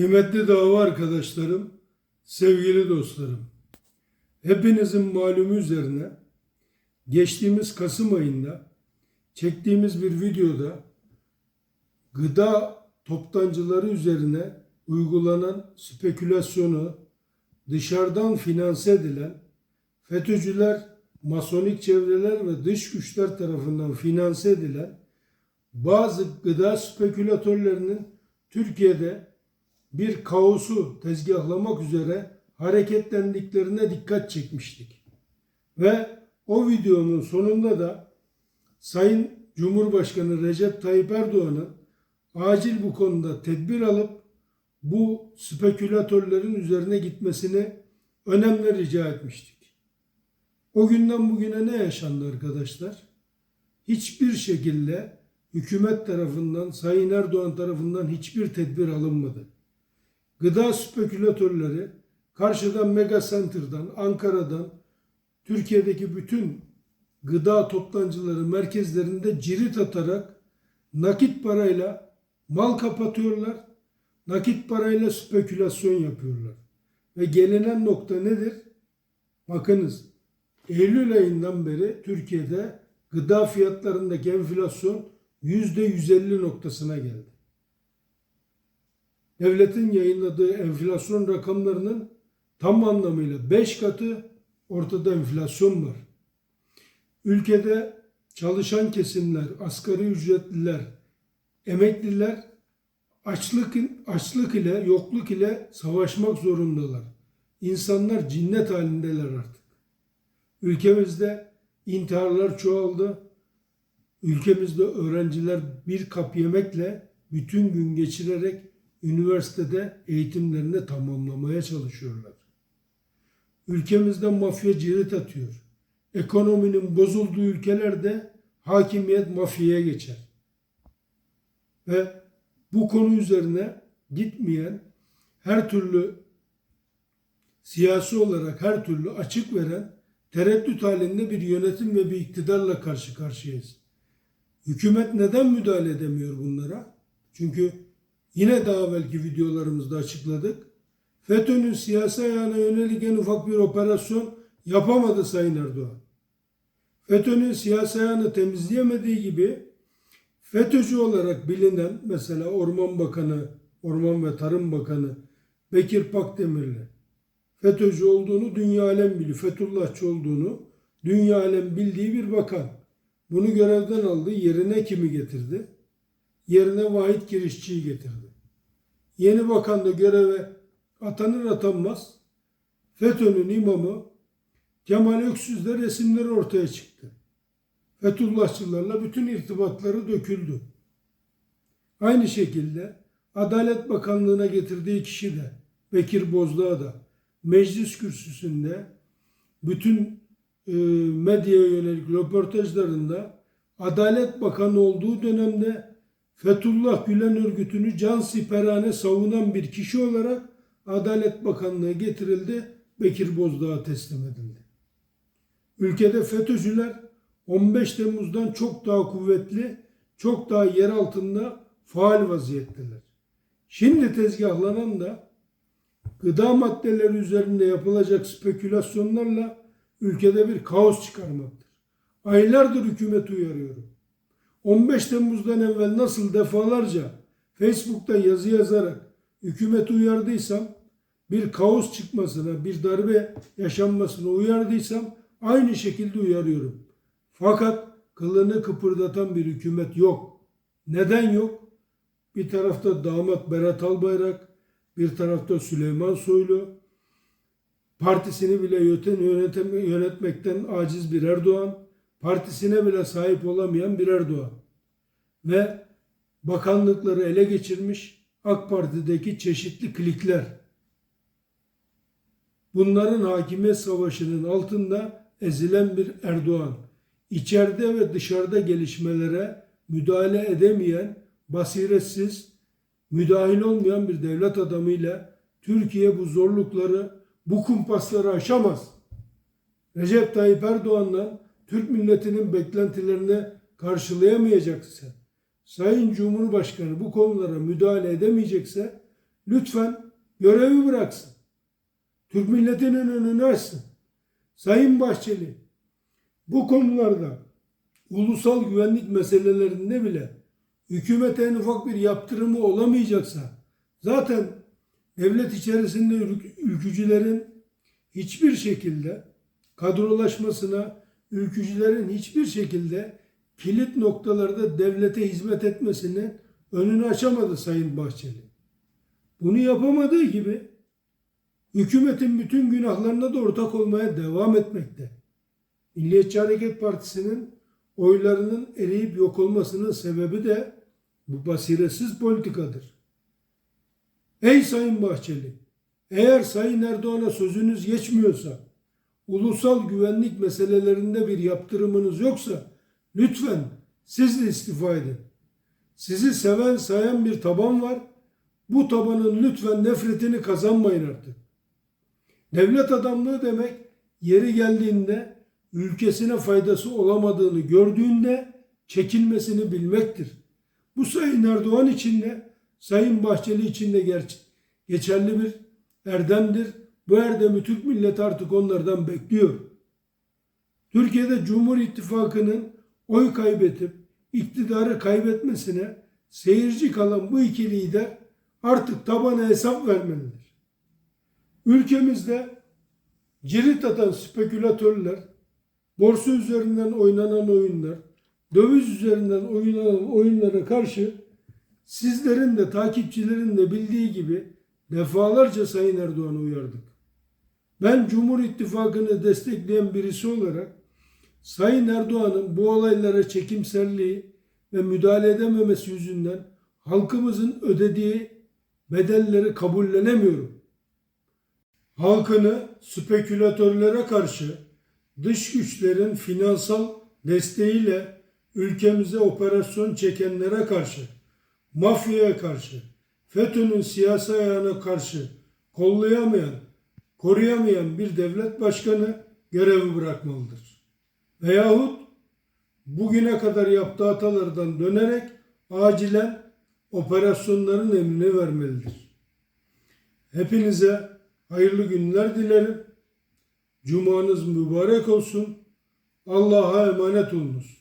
Kıymetli dava arkadaşlarım, sevgili dostlarım. Hepinizin malumu üzerine geçtiğimiz Kasım ayında çektiğimiz bir videoda gıda toptancıları üzerine uygulanan spekülasyonu dışarıdan finanse edilen FETÖ'cüler, masonik çevreler ve dış güçler tarafından finanse edilen bazı gıda spekülatörlerinin Türkiye'de bir kaosu tezgahlamak üzere hareketlendiklerine dikkat çekmiştik. Ve o videonun sonunda da Sayın Cumhurbaşkanı Recep Tayyip Erdoğan'ın acil bu konuda tedbir alıp bu spekülatörlerin üzerine gitmesini önemli rica etmiştik. O günden bugüne ne yaşandı arkadaşlar? Hiçbir şekilde hükümet tarafından, Sayın Erdoğan tarafından hiçbir tedbir alınmadı. Gıda spekülatörleri karşıdan Mega Center'dan, Ankara'dan, Türkiye'deki bütün gıda toptancıları merkezlerinde cirit atarak nakit parayla mal kapatıyorlar. Nakit parayla spekülasyon yapıyorlar. Ve gelinen nokta nedir? Bakınız Eylül ayından beri Türkiye'de gıda fiyatlarındaki enflasyon %150 noktasına geldi devletin yayınladığı enflasyon rakamlarının tam anlamıyla 5 katı ortada enflasyon var. Ülkede çalışan kesimler, asgari ücretliler, emekliler açlık, açlık ile, yokluk ile savaşmak zorundalar. İnsanlar cinnet halindeler artık. Ülkemizde intiharlar çoğaldı. Ülkemizde öğrenciler bir kap yemekle bütün gün geçirerek üniversitede eğitimlerini tamamlamaya çalışıyorlar. Ülkemizde mafya cirit atıyor. Ekonominin bozulduğu ülkelerde hakimiyet mafyaya geçer. Ve bu konu üzerine gitmeyen her türlü siyasi olarak her türlü açık veren tereddüt halinde bir yönetim ve bir iktidarla karşı karşıyayız. Hükümet neden müdahale edemiyor bunlara? Çünkü Yine daha belki videolarımızda açıkladık. FETÖ'nün siyasi ayağına yönelik en ufak bir operasyon yapamadı Sayın Erdoğan. FETÖ'nün siyasi ayağını temizleyemediği gibi FETÖ'cü olarak bilinen mesela Orman Bakanı, Orman ve Tarım Bakanı Bekir Pakdemirli FETÖ'cü olduğunu dünya alem biliyor. Fethullahçı olduğunu dünya alem bildiği bir bakan. Bunu görevden aldı. Yerine kimi getirdi? Yerine Vahit Kirişçi'yi getirdi. Yeni bakan da göreve atanır atanmaz FETÖ'nün imamı Kemal Öksüz'de resimleri ortaya çıktı. Fethullahçılarla bütün irtibatları döküldü. Aynı şekilde Adalet Bakanlığı'na getirdiği kişi de Bekir Bozdağ da meclis kürsüsünde bütün e, medyaya yönelik röportajlarında Adalet Bakanı olduğu dönemde Fethullah Gülen örgütünü can siperhane savunan bir kişi olarak Adalet Bakanlığı getirildi, Bekir Bozdağ'a teslim edildi. Ülkede FETÖ'cüler 15 Temmuz'dan çok daha kuvvetli, çok daha yer altında faal vaziyetteler. Şimdi tezgahlanan da gıda maddeleri üzerinde yapılacak spekülasyonlarla ülkede bir kaos çıkarmaktır. Aylardır hükümeti uyarıyorum. 15 Temmuz'dan evvel nasıl defalarca Facebook'ta yazı yazarak hükümeti uyardıysam, bir kaos çıkmasına, bir darbe yaşanmasına uyardıysam aynı şekilde uyarıyorum. Fakat kılını kıpırdatan bir hükümet yok. Neden yok? Bir tarafta damat Berat Albayrak, bir tarafta Süleyman Soylu, partisini bile yönetmekten aciz bir Erdoğan, partisine bile sahip olamayan bir Erdoğan ve bakanlıkları ele geçirmiş, AK Parti'deki çeşitli klikler. Bunların hakimiyet savaşının altında ezilen bir Erdoğan, içeride ve dışarıda gelişmelere müdahale edemeyen, basiretsiz, müdahil olmayan bir devlet adamıyla Türkiye bu zorlukları, bu kumpasları aşamaz. Recep Tayyip Erdoğan'la Türk milletinin beklentilerini karşılayamayacaksa, Sayın Cumhurbaşkanı bu konulara müdahale edemeyecekse lütfen görevi bıraksın. Türk milletinin önünü açsın. Sayın Bahçeli bu konularda ulusal güvenlik meselelerinde bile hükümete en ufak bir yaptırımı olamayacaksa zaten devlet içerisinde ülk- ülkücülerin hiçbir şekilde kadrolaşmasına, ülkücülerin hiçbir şekilde kilit noktalarda devlete hizmet etmesinin önünü açamadı Sayın Bahçeli. Bunu yapamadığı gibi hükümetin bütün günahlarına da ortak olmaya devam etmekte. Milliyetçi Hareket Partisi'nin oylarının eriyip yok olmasının sebebi de bu basiretsiz politikadır. Ey Sayın Bahçeli, eğer Sayın Erdoğan'a sözünüz geçmiyorsa, ulusal güvenlik meselelerinde bir yaptırımınız yoksa lütfen siz de istifa edin. Sizi seven sayan bir taban var. Bu tabanın lütfen nefretini kazanmayın artık. Devlet adamlığı demek yeri geldiğinde ülkesine faydası olamadığını gördüğünde çekilmesini bilmektir. Bu Sayın Erdoğan için de Sayın Bahçeli için de geçerli bir erdemdir. Bu erdemi Türk milleti artık onlardan bekliyor. Türkiye'de Cumhur İttifakı'nın oy kaybedip iktidarı kaybetmesine seyirci kalan bu iki lider artık tabana hesap vermelidir. Ülkemizde cirit atan spekülatörler, borsa üzerinden oynanan oyunlar, döviz üzerinden oynanan oyunlara karşı sizlerin de takipçilerin de bildiği gibi defalarca Sayın Erdoğan'ı uyardık. Ben Cumhur İttifakı'nı destekleyen birisi olarak Sayın Erdoğan'ın bu olaylara çekimserliği ve müdahale edememesi yüzünden halkımızın ödediği bedelleri kabullenemiyorum. Halkını spekülatörlere karşı dış güçlerin finansal desteğiyle ülkemize operasyon çekenlere karşı, mafyaya karşı, FETÖ'nün siyasi ayağına karşı kollayamayan, koruyamayan bir devlet başkanı görevi bırakmalıdır. Veyahut bugüne kadar yaptığı hatalardan dönerek acilen operasyonların emrini vermelidir. Hepinize hayırlı günler dilerim. Cumanız mübarek olsun. Allah'a emanet olunuz.